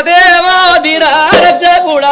దేవాదిరాజ దిరారచ కూడా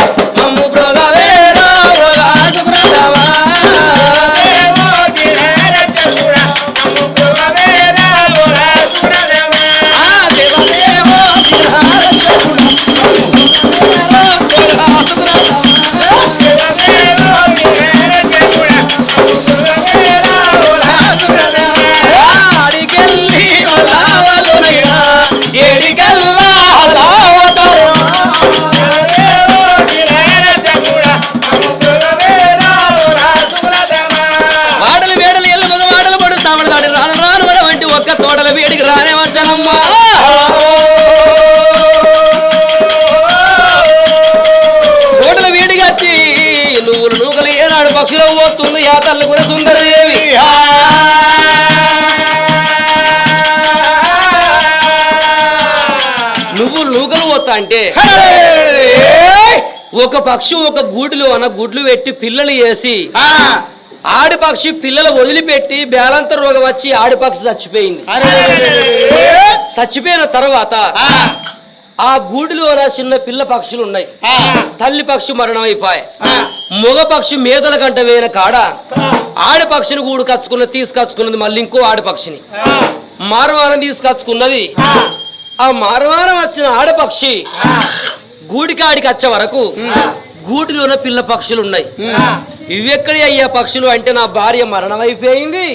పోతుంది ఆ తల్లి కూడా సుందరదేవి. నువ్వు నూకలు పోతా అంటే ఒక పక్షి ఒక గూటిలో అన్న గుడ్లు పెట్టి పిల్లలు వేసి ఆడి పక్షి పిల్లలు వదిలిపెట్టి బేలంత రోగం వచ్చి ఆడి పక్షి చచ్చిపోయింది. చచ్చిపోయిన తర్వాత ఆ గూడిలో చిన్న పిల్ల పక్షులు ఉన్నాయి. తల్లి పక్షి మరణం అయిపోయి మగ పక్షి మేకల కంట వేయిన కాడ ఆడి పక్షిని గూడు కచ్చుకున్న తీసుకొచ్చుకున్నది మళ్ళీ ఇంకో ఆడి పక్షిని. మారవారం తీసుకొచ్చుకున్నది. ఆ. మారవారం వచ్చిన ఆడపక్షి గూడికాడికి వచ్చే వరకు గూటిలోన పిల్ల పక్షులు ఉన్నాయి. ఇవెక్కడి అయ్యా పక్షులు అంటే నా భార్య మరణం అయిపోయింది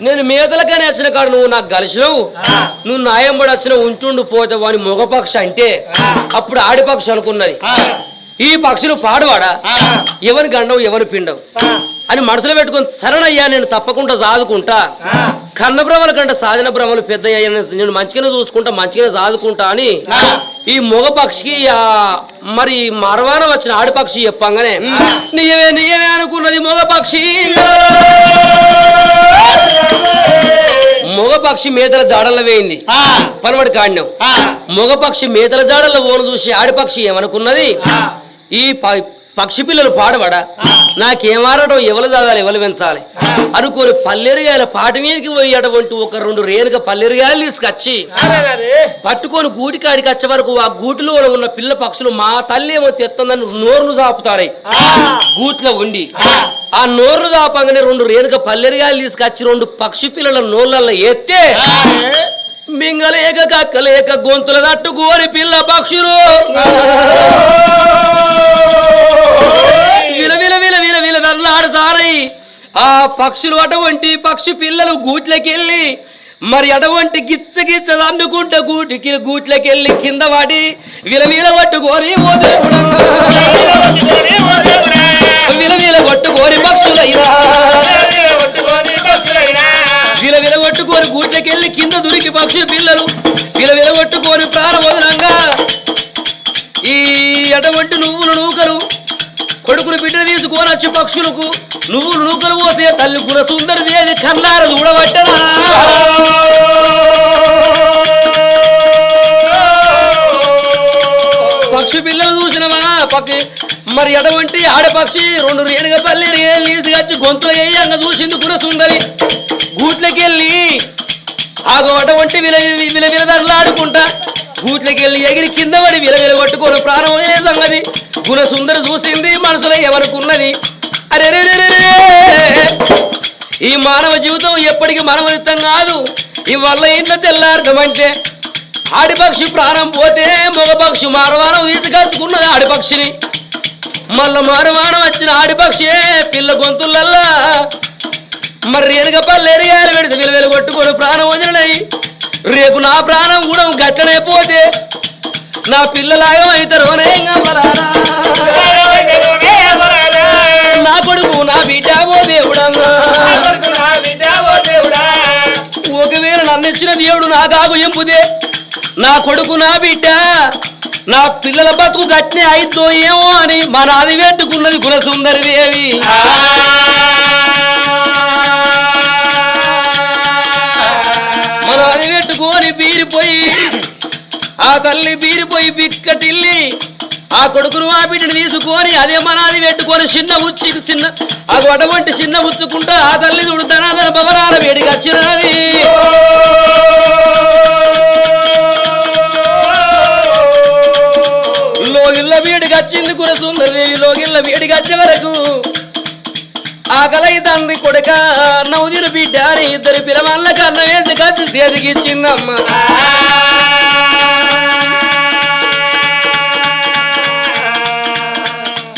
నేను మేతలకనే వచ్చిన కాడు నువ్వు నాకు కలిసినావు. నువ్వు నాయంబడి వచ్చిన ఉంచుండు పోతావు అని మగ పక్షి అంటే అప్పుడు ఆడిపక్షి అనుకున్నది. ఈ పక్షులు పాడువాడా? ఎవరి గండం ఎవరి పిండం అని మనసులో పెట్టుకొని సరేనయ్యా నేను తప్పకుండా సాదుకుంటా. కన్న భ్రమల కంటే సాధన భ్రమలు పెద్ద నేను మంచిగానే చూసుకుంటా మంచిగానే సాదుకుంటా అని ఈ మగ పక్షికి మరి మరవాన వచ్చిన ఆడపక్షి చెప్పంగానే నీయవే నీయవే అనుకున్నది మగ పక్షి. మగ పక్షి మేతల జాడల్లో వేయింది. పనబడి కాడినాం మగ పక్షి మేతల జాడల్లో ఓను చూసి ఆడపక్షి ఏమనుకున్నది? ఈ పక్షి పిల్లలు పాడబడా నాకేమారడం ఎవరు చదవాలి ఎవరు పెంచాలి? అనుకోని పల్లెరుగాయల పాట మీదకి పోయి అటువంటి ఒక రెండు రేణుక పల్లెరుగాయలు తీసుకొచ్చి పట్టుకొని గూటి కాడికి వచ్చే వరకు ఆ గూటిలో ఉన్న పిల్ల పక్షులు మా తల్లి ఏమో తెత్తందని నోరును చాపుతారై. గూట్లో ఉండి. ఆ. నోరును చాపంగానే రెండు రేణుక పల్లెరుగాయలు తీసుకొచ్చి రెండు పక్షి పిల్లల నోళ్ళల్లో ఎత్తే మింగలేక కక్కలేక గొంతుల తట్టుకోని పిల్ల పక్షులు. విల విల విల విల విల వెల్లాడతారై ఆ పక్షులు అటువంటి పక్షి పిల్లలు గూట్లకెళ్ళి మరి అటువంటి గిచ్చ గిచ్చ అందుకుంటే గూటికి గూట్లకెళ్ళి కింద వాటి విల పట్టుకొని ఓ దేవుడా. విల విల పట్టుకొని పక్షులైనా. విల విల గూట్లకెళ్ళి కింద దురికి పక్షి పిల్లలు. విలవిల విల ప్రారంభంగా ఈ అటువంటి నువ్వు కొడుకులు బిడ్డ తీసుకొని వచ్చి పక్షులకు నువ్వు నూకలు పోతే తల్లి గుర సుందరి దేవి కన్నార చూడబట్టరా. పక్షి పిల్లలు చూసినవా? పక్షి మరి ఎటువంటి ఆడపక్షి రెండు రేణుగ పల్లి తీసుకొచ్చి గొంతులు వేయంగా చూసింది గుర సుందరి. గూట్లకెళ్ళి ఆగో అటువంటి విల విల విలదర్లాడుకుంటా గూట్లకెళ్ళి ఎగిరి కింద పడి విల విల కొట్టుకొని ప్రారంభమే సంగతి? గుణ సుందరి చూసింది మనసులో ఎవరికి అరే రే ఈ మానవ జీవితం ఎప్పటికీ మనవరితం కాదు. ఇవల్ల వల్ల ఏంటో తెల్లారటమంటే ఆడిపక్షి ప్రాణం పోతే మగపక్షి మారవాణం తీసుకొచ్చుకున్నది ఆడిపక్షిని మళ్ళా మారవాణం వచ్చిన ఆడిపక్షి పిల్ల గొంతులల్లా. మరి రేనుగ పళ్ళు ఎరిగాయలు పెడితే విలువలు కొట్టుకొని ప్రాణం వదిలినాయి రేపు నా ప్రాణం కూడా గట్టనే పోతే నా పిల్లలాగా అవుతారు నా కొడుకు నా బిడ్డ ఓ దేవుడమ్మా ఒకవేళ నన్ను ఇచ్చిన దేవుడు నా కాకు ఎంపుదే నా కొడుకు నా బిడ్డ నా పిల్లల బతుకు గట్టినే అయితో ఏమో అని మా నాది పెట్టుకున్నది గుణసుందరి దేవి. మనం అది పెట్టుకొని బీరిపోయి ఆ తల్లి బీరిపోయి బిక్కటిల్లి ఆ కొడుకును ఆ బిడ్డని తీసుకొని అదే మనాది పెట్టుకొని చిన్న ఉచ్చి చిన్న అది అటువంటి చిన్న ఉచ్చుకుంటా ఆ తల్లి చుడుతానా తన భవనాల వేడికి వచ్చినది. లోగిళ్ళ వేడికి వచ్చింది కురసుందరదేవి లోగిళ్ళ వేడికి వచ్చే వరకు కలయి తండ్రి కొడుక నవ్వుదిన బిడ్డ అని ఇద్దరు పిలవాళ్ళకి అన్నం వేసి కచ్చి చేతికిచ్చిందమ్మ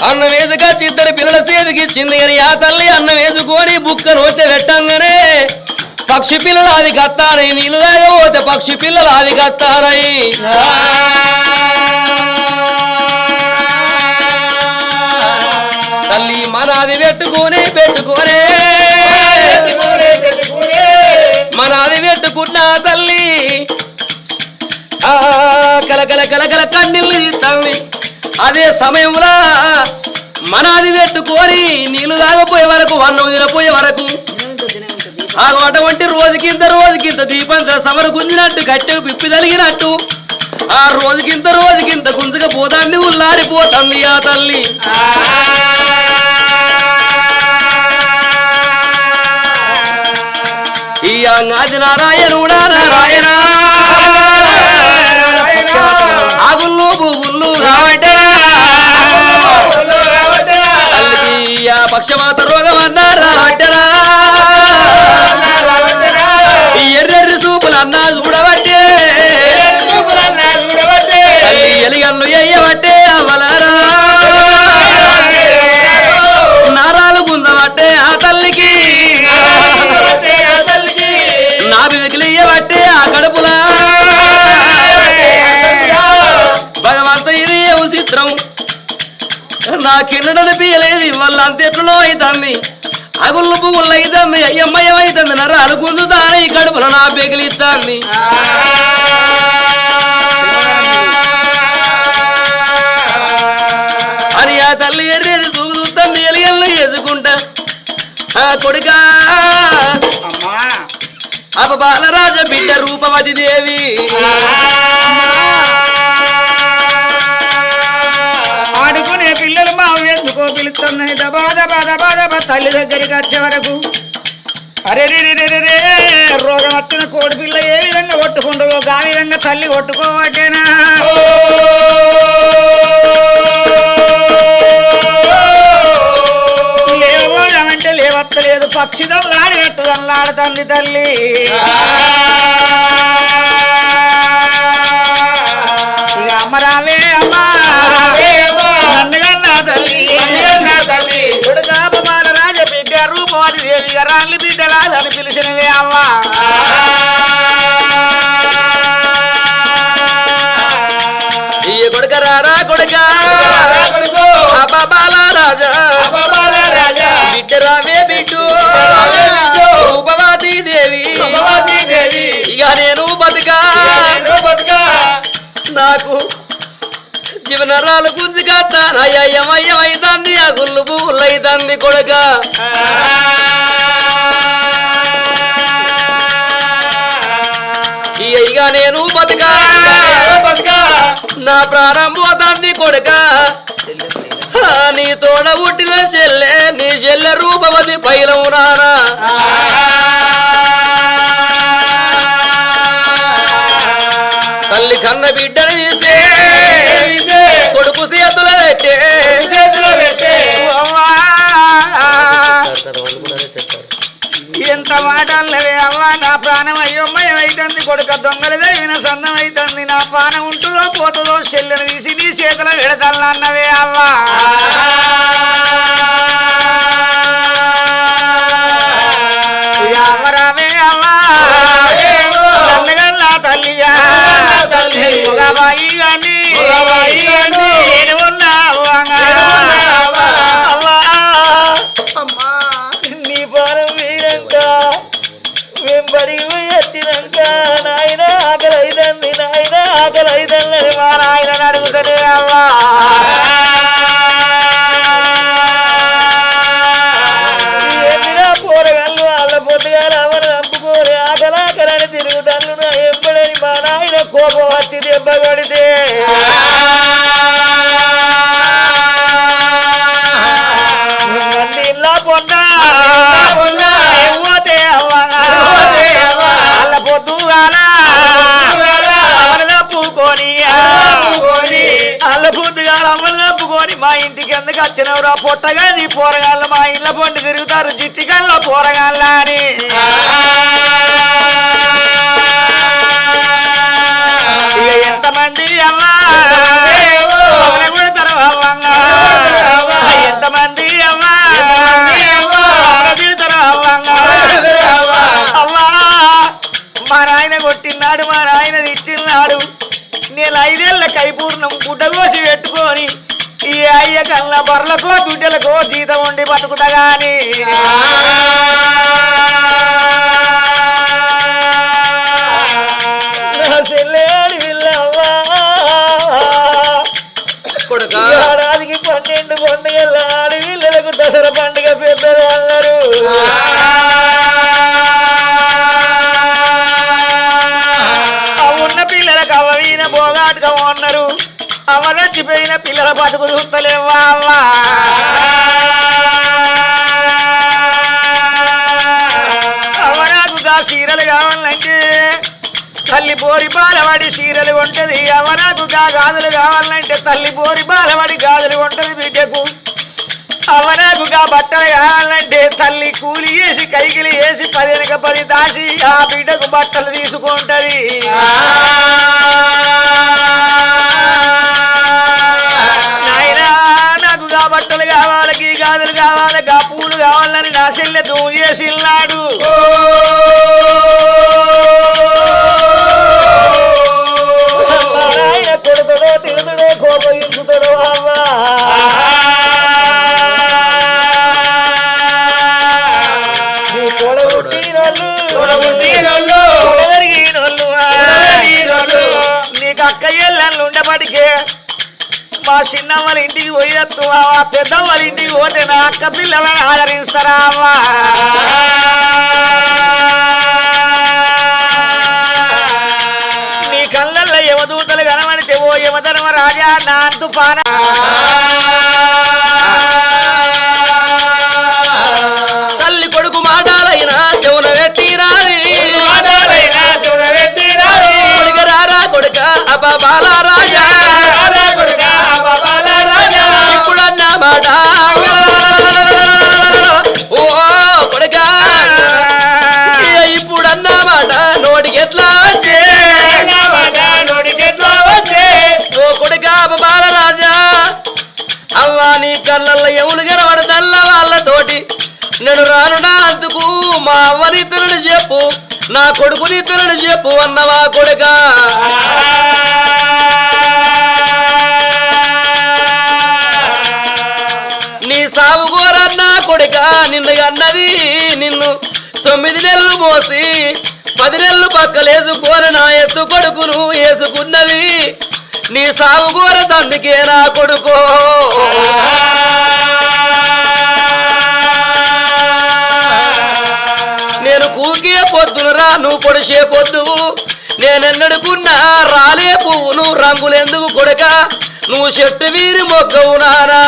అన్నం వేసి కచ్చి ఇద్దరు పిల్లల సేదికిచ్చింది కానీ ఆ తల్లి అన్నం వేసుకొని బుక్క నోటే పెట్టంగానే పక్షి పిల్లలు అది కత్తారై నీళ్ళు తాగబోతే పక్షి పిల్లలు అది కత్తారై. తల్లి మనాది పెట్టుకునే పెట్టుకునే మనాది పెట్టుకుంటా తల్లి. ఆ కలకల కలకల కన్నీళ్ళు అదే సమయంలో మనాది పెట్టుకొని నీళ్ళు తాగపోయే వరకు వన్నం తినపోయే వరకు. అటువంటి రోజుకింత రోజుకింత దీపంత సమరు గుంజినట్టు గట్టి పిప్పి తలిగినట్టు. ఆ రోజుకింత రోజుకింత గుంజుగా పోతాంది ఉల్లారిపోతుంది ఆ తల్లి. ఈ అంగాది నారాయణుడా నారాయణ. ఆగుళ్ళు పువ్వుళ్ళు రావటరా. పక్షవాత రోగం అన్నారా అడ్డరా. ఈ ఎర్రెర్రి సూపులు అన్నా చూడబట్టే తల్లి ఎలిగన్ను ఎయ్యబట్టే అమలరా నారాలు గుందబట్టే ఆ తల్లికి. నా బిమికిలి ఇయ్యబట్టే ఆ కడుపులా. భగవంత ఇది ఏవు చిత్రం నా కింద వల్ల అంతెట్లో అవుతుంది అగుళ్ళు పువ్వులు అవుతుంది అయ్యమ్మయ్యం అవుతుంది నరాలు గుంజుతాను కడుపులో నా పెగిలిస్తాంది అని ఆ తల్లి ఎర్రేది చూపు చూస్తాను ఎలిగల్లో వేసుకుంటా ఆ కొడుకా. అప బాలరాజ బిడ్డ రూపవతి దేవి. మా పిలుస్తున్నాయి దబా దబా దబా దబా తల్లి దగ్గరికి వచ్చే వరకు. అరే రే రే రే రోగం వచ్చిన కోడి పిల్ల ఏ విధంగా కొట్టుకుంటుందో ఆ విధంగా తల్లి కొట్టుకోవటేనా లేవోడమంటే లేవత్తలేదు. పక్షిదల్లాడేట్టుదల్లాడ దల్లాడినట్టు తల్లి? బిడ్డ రూపవతి దేవి రాళ్ళి బిడ్డలాదని పిలిచినవే అమ్మా ఈ కొడుక రారా కొడుక? అప బాలరాజా బిడ్డ రావే బిడ్డు. రూపవతి దేవి. ఇక నేను బతుకా. నాకు జీవనరాలు గుంజుకొస్తాను ఆ గుళ్ళు పువ్వులు కొడక. కొడుక నేను బతుకా. నా ప్రాణం పోతుంది కొడుక. నీ తోడ ఉట్టిన చెల్లె నీ చెల్లె రూపవతి పైలము నానా తల్లి కన్న బిడ్డను తీసే మాటలే అవ్వా నా ప్రాణం అయ్యమ్మయం అవుతుంది కొడుక దొంగలదే విన సన్నం అవుతుంది నా ప్రాణం ఉంటుందో పోతుందో చెల్లెని తీసి నీ చేతిలో విడచల్లన్నవే అవ్వా. ఇక అమ్మరామే ఆకలి అయితంది మా నాయన అడుగుతానే అమ్మా ఎన్నినా పోరగాళ్ళు వాళ్ళ పొద్దుగా పొద్దుగా అమ్మలు కప్పుకొని మా ఇంటికి ఎందుకు వచ్చినవరా పొట్టగా నీ పోరగాళ్ళు మా ఇంట్లో పొండి తిరుగుతారు చిట్టికల్లో కూరగాళ్ళ అని జీతం ఉండి బతుకుతా గాని నా చెల్లేడి పిల్లవ్వా. కొడుక. ఏడాదికి పన్నెండు పండుగల ఆడపిల్లలకు దసరా పండుగ పెద్దది అన్నారు. ఉన్న పిల్లలకు అవీన పోగాటకం అన్నారు. అవ చచ్చిపోయిన పిల్లల బతుకు చూస్తలేవా చీరలు కావాలంటే తల్లి పోరి బాలవాడి చీరలు ఉంటది. అవనాకుగా గాజులు కావాలంటే తల్లి పోరి బాలవాడి గాజులు ఉంటది బిడ్డకు. అవనాకుగా బట్టలు కావాలంటే తల్లి కూలి వేసి కైకిలి వేసి పదినక పది దాసి ఆ బిడ్డకు బట్టలు తీసుకుంటది. నాయనా నాకుగా బట్టలు కావాలి గీ గాజులు కావాలి గా కావాలని నా చెల్లె తూ చేసిల్లాడు మా చిన్నమ్మల ఇంటికి పోయినట్టు ఆ పెద్దమ్మల ఇంటికి పోతే నా అక్క పిల్లలను ఆదరిస్తారా అవ్వా నీ కళ్ళల్లో యమదూతలు కనబడితే ఓ యమధర్మ రాజా నా అంతు పాన. తల్లి కొడుకు మాటాలైనా చెవున పెట్టిరాలి కొడుక రారా కొడుక అబ్బా బాలా నా కొడుకుని కొడుకునిద్దరుని చెప్పు అన్నవా కొడుక. నీ సాగు కోరన్నా కొడుక నిన్ను అన్నది నిన్ను తొమ్మిది నెలలు మోసి పది నెలలు పక్కలేసుకోని నా ఎత్తు కొడుకును వేసుకున్నది నీ సాగు కోర తందుకే నా కొడుకో. నేను పొద్దునరా నువ్వు పొడిసే పొద్దు. నేనెన్నడుకున్నా రాలే పువ్వు నువ్వు రంగులెందుకు కొడక. నువ్వు చెట్టు వీరి మొగ్గవు నారా.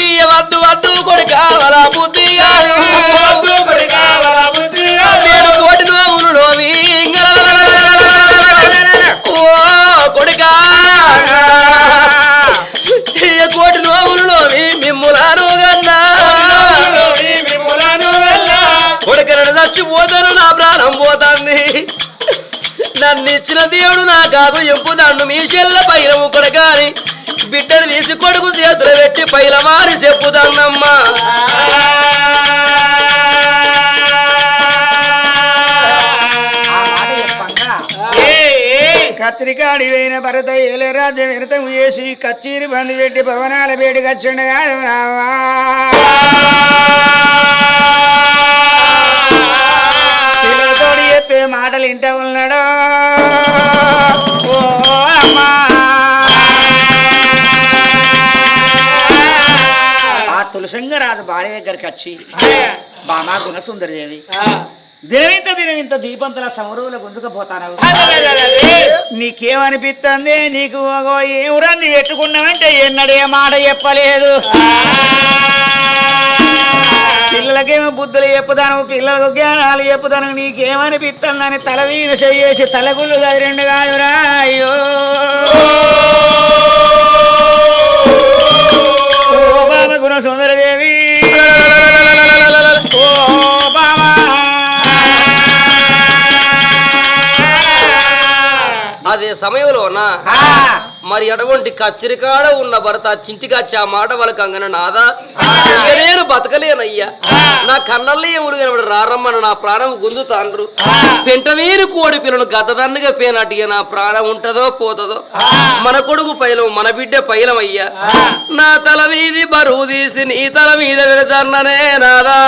ఇయ్య వద్దు వద్దు కొడుక వలా కొడుకరడు చచ్చిపోతాను నా ప్రాణం పోతాంది. నన్ను ఇచ్చిన దేవుడు నా కాకు ఎంపు నన్ను మీ చెల్ల పైన కొడకాని బిడ్డను తీసి కొడుకు చేతులు పెట్టి పైల మారి చెప్పుతానమ్మా. కత్రికాడి పోయిన భరత ఏలే రాజ్యం విరతం చేసి కచ్చీరి బంది పెట్టి భవనాల వేడి కచ్చిండగా రావా. మాటలు ఇంట ఉన్నాడు? ఓ అమ్మా! ఆ తులసింగరాజు భార్య దగ్గరికి వచ్చి బామా గుణసుందరదేవి దేవింత దినవింత దీపంతల సమరువుల గుంజుకపోతాను నీకేమనిపిస్తుంది నీకు ఏం రంది పెట్టుకున్నావంటే ఎన్నడే మాట చెప్పలేదు. పిల్లలకేమో బుద్ధులు చెప్పుదాను పిల్లలకు జ్ఞానాలు చెప్పుదాను నీకేమనిపిస్తుందని తల వీణ చేసి తలగుళ్ళు రెండు కాదురా అయ్యో. బామ గుణ సుందరదేవి. ఓ బామ అదే సమయంలోన? మరి అటువంటి కచ్చరికాడ ఉన్న భర్త చింటికచ్చి ఆ మాట వాళ్ళకి అంగన నాదా? ఇక నేను బతకలేనయ్యా. నా కళ్ళల్లో ఎవరు కనబడి రారమ్మను నా ప్రాణం గుంజుతాండ్రు పెంటమీరు కోడి పిల్లలు గద్దదన్నుగా పేనట్టుగా నా ప్రాణం ఉంటదో పోతదో? మన కొడుకు పైలం మన బిడ్డ పైలం అయ్యా నా తల మీది బరువు తీసి నీ తల మీద పెడతాననే నాదా?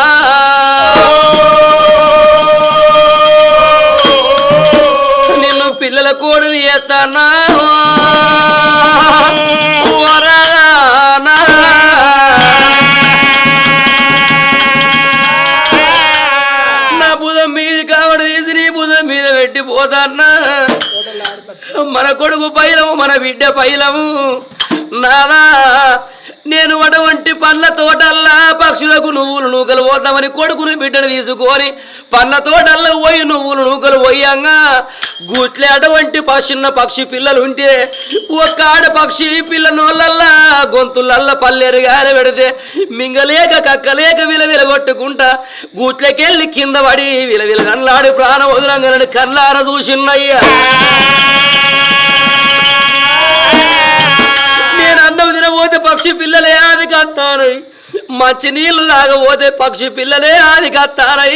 నిన్ను పిల్లల కోడిని ఎత్తానా మన పైలము మన బిడ్డ పైలము. నానా నేను అటువంటి పండ్ల తోటల్లా పక్షులకు నువ్వులు నూకలు పోతామని కొడుకుని బిడ్డను తీసుకొని పండ్ల తోటల్లో పోయి నువ్వులు నూకలు పోయంగా గుట్లే అటువంటి పక్షున్న పక్షి పిల్లలు ఉంటే ఒక్క ఆడ పక్షి పిల్ల నోళ్ళల్లా గొంతులల్లా పల్లెరు గాలి పెడితే మింగలేక కక్కలేక విలవిల కొట్టుకుంటా గూట్లకెళ్ళి కింద పడి విలవిల కన్నాడు ప్రాణం వదులంగనని కన్నార చూసిన్నయ్యా. అన్నం పక్షి పిల్లలే ఆది కత్తారై. మంచి నీళ్ళు తాగబోతే పక్షి పిల్లలే ఆది కత్తారై.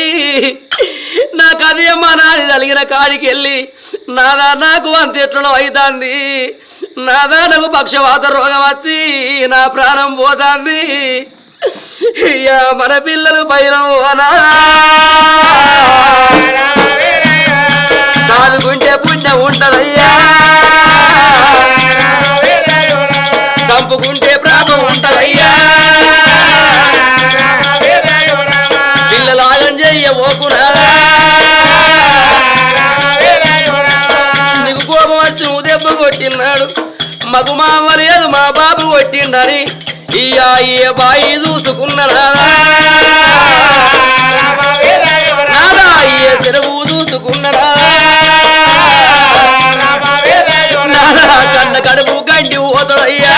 నాకు అదే మా నాది కలిగిన కాడికి వెళ్ళి నాదా నాకు అంత ఎట్లనో అవుతుంది నాదా నాకు పక్షవాత రోగం వచ్చి నా ప్రాణం పోతాంది. ఇయ్యా మన పిల్లలు పైన సాదుకుంటే పుణ్యం ఉంటదయ్యా. చంపుకుంటే ప్రాపం ఉంటదయ్యా. పిల్లలాగం చెయ్య ఓకురా నీకు కోపం వచ్చి నువ్వు దెబ్బ కొట్టినాడు మగు మామ లేదు మా బాబు కొట్టిండని ఇయ్యా ఏ బాయి చూసుకున్నారా చెరువు చూసుకున్నారా కన్న కడుపు గండి పోతదయ్యా.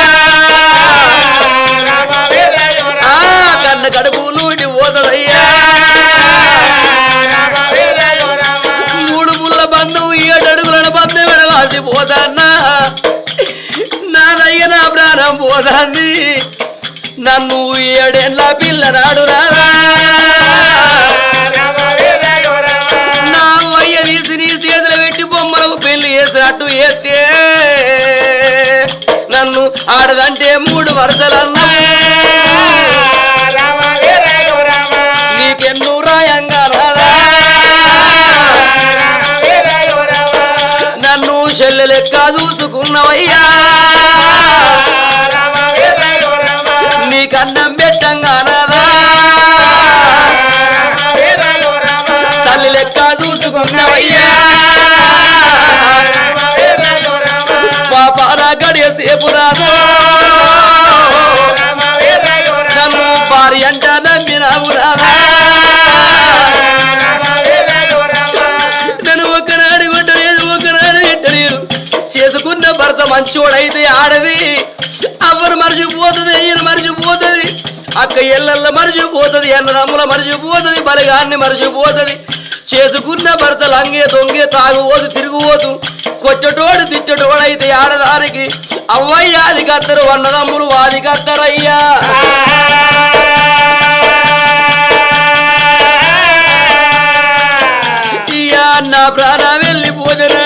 రాసి వెడవాసి పోతాన్నా నా ప్రాణం పోదాన్ని నన్ను ఏడేళ్ళ పిల్లనాడు రారా నా వయ్య తీసి నీ చేతులు పెట్టి బొమ్మలకు పెళ్ళి చేసినట్టు ఎత్తే నన్ను ఆడదంటే మూడు వరసలన్నా. నన్ను భార్య అంట నమ్మినావు రాదా నన్ను ఒకనాడు కొట్టలేదు ఒకనాడు తిట్టలేదు చేసుకున్న భర్త మంచోడైతే ఆడది. అవ్వను మరిచిపోతుంది ఈయన మరిచిపోతుంది. అక్క ఎల్లల్ల ఎన్న అన్నదమ్ముల మరిచిపోతుంది బలిగాన్ని మరిచిపోతుంది. చేసుకున్న భర్త లంగే దొంగే తాగుపోదు తిరుగుపోతు కొచ్చటోడు తిట్టటోడైతే ఆడదానికి అవ్వయ్య కత్తరు అన్నదమ్ములు వాది కత్తరయ్యా. ఇయ్యా నా ప్రాణ వెళ్ళిపోతున్నా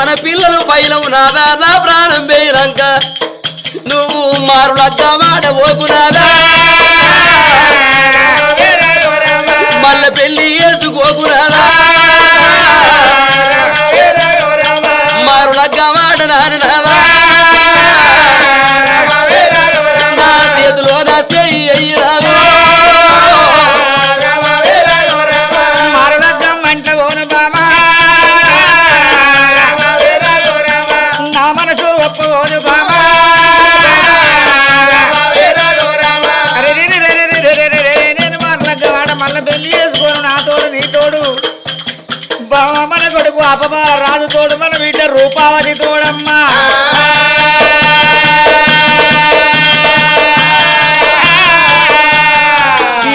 మన పిల్లలు పైన నాదా నా ప్రాణం వేయరంక నువ్వు మారుడక్క మాట ఓకునాదా మళ్ళీ పెళ్ళి రూపావతి తోడమ్మా.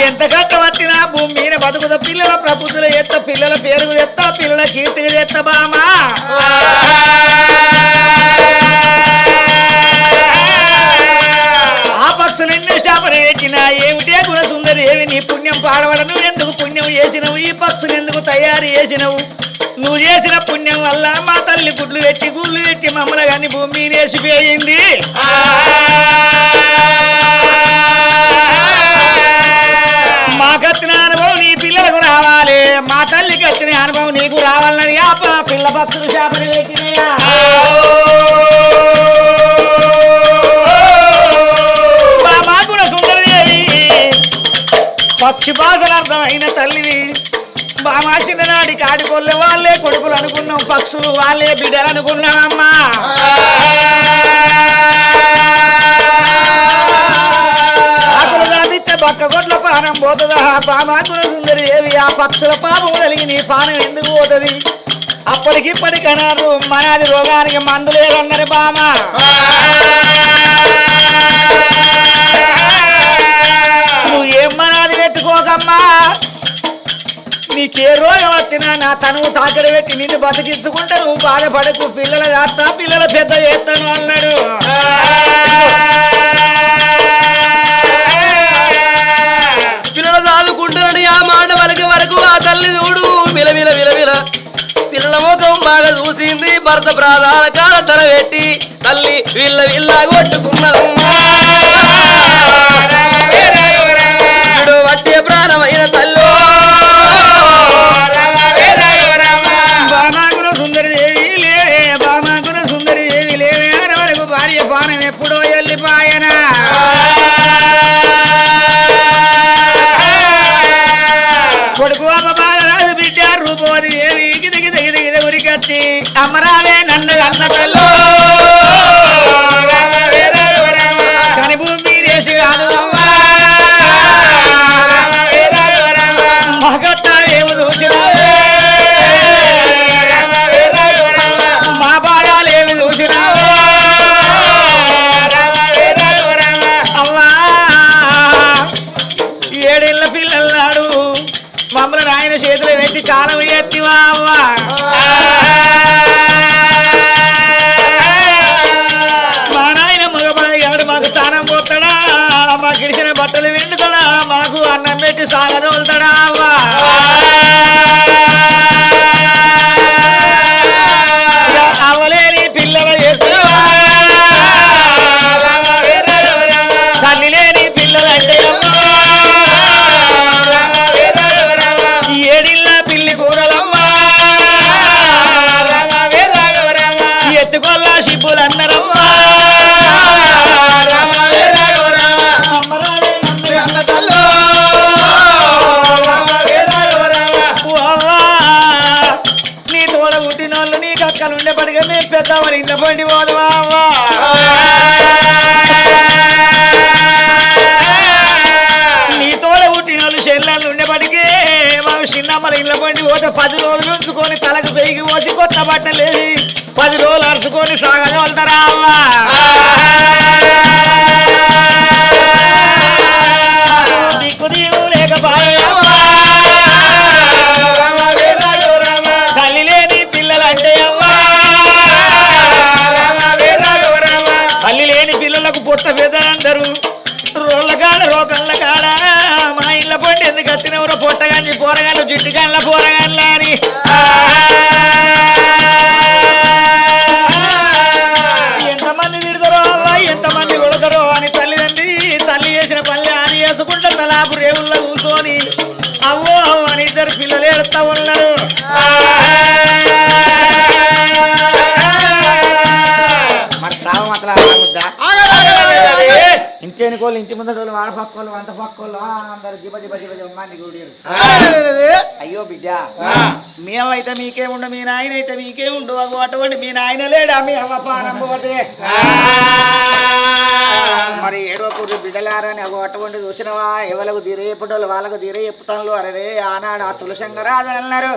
ఎంత కట్ట వచ్చినా భూమి మీద బతుకుత పిల్లల ప్రబుద్ధుల ఎత్త పిల్లల పేరు ఎత్త పిల్లల కీర్తిని ఎత్త బామా ఆ పక్షులు ఎన్ని శాపలు వేసినా ఏమిటే గుణ సుందరి ఏమి నీ పుణ్యం పాడవడను? ఎందుకు పుణ్యం చేసినవు ఈ పక్షులు ఎందుకు తయారు చేసినవు? నువ్వు చేసిన పుణ్యం వల్ల తల్లి గుడ్లు పెట్టి గుళ్ళు పెట్టి మమ్మల్ని కానీ భూమి నేసిపోయింది మాకత్తిన అనుభవం నీ పిల్లలకు రావాలి. మా తల్లికి వచ్చిన అనుభవం నీకు రావాలని ఆ పిల్ల పక్షులు చేపలు పెట్టినయా బాబా గుణ సుందరదేవి పక్షి భాషలు అర్థమైన తల్లిది బామా చిన్ననాడి కాడికొల్లే వాళ్ళే కొడుకులు అనుకున్నాం పక్షులు వాళ్ళే బిడ్డలు అనుకున్నామమ్మా. పక్క కాదిస్తే కొట్ల పానం పోతుందా? పామాకుల సుందరి ఏవి? ఆ పక్షుల పాపం కలిగి నీ పానం ఎందుకు పోతుంది? అప్పటికిప్పటికన్నారు మనది రోగానికి మందు లేదన్నది బామా. ఏదో రోగం వచ్చినా నా తనువు తాకడ పెట్టి నిన్ను బతికించుకుంటే నువ్వు బాధపడకు. పిల్లల చేస్తా పిల్లల పెద్ద చేస్తాను అన్నాడు. పిల్లలు చదువుకుంటారని ఆ మాట వలకి వరకు ఆ తల్లి చూడు. విలవిల విలవిల పిల్లల ముఖం బాగా చూసింది. భర్త ప్రాధాన కాల తల పెట్టి తల్లి విల్ల విల్ల కొట్టుకున్నదమ్మా. ఏడేళ్ళ పిల్లలు మమ్మల్ని ఆయన చేతులు పెట్టి కాలం ఎత్తివా అవ్వా మా నాయన మగబాయి గారు మాకు స్థానం పోతాడా? మా గిడిచిన బట్టలు విండుతాడా? మాకు అన్నం పెట్టి సాగదోలుతాడా అవ్వా అడగమే పడిగా పెద్దవాళ్ళు ఇంత పండి పోదువా నీ తోడ పుట్టినోళ్ళు చెల్లెళ్ళు ఉండేపటికి మాకు చిన్నమ్మల ఇళ్ళ పండి పోతే పది రోజులు ఉంచుకొని తలకు పెరిగి వచ్చి కొత్త బట్టలేసి పది రోజులు అరుచుకొని సాగగలుగుతారా అవ్వా పెద్దలందరూ రోళ్ళ రోకళ్ళ కాడ మా ఇళ్ళ పండి ఎందుకు వచ్చినవరో పొట్టగాని పోరగాళ్ళు జిడ్డు పోరగాళ్ళ అని. ఇంచేనుకోళ్ళు ఇంటి ముందర వాళ్ళు వాడ పక్కోళ్ళు వంట పక్కోళ్ళు ఆ, అందరు జిబ జిబ జిబ మంది కూడిరు అయ్యో బిడ్డ మేమైతే మీకే ఉండు మీ నాయన అయితే మీకే ఉండు అగో అటువంటి మీ నాయన లేడా? మీ అవ్వ మరి ఏడో కూర్రు బిడ్డలారని అగో అటువంటి చూసినవా? ఎవరికి తీరే చెప్పుటోళ్ళు వాళ్ళకు తీరే చెప్పుతాను అరే ఆనాడు ఆ తులసంగరాజు అన్నారు.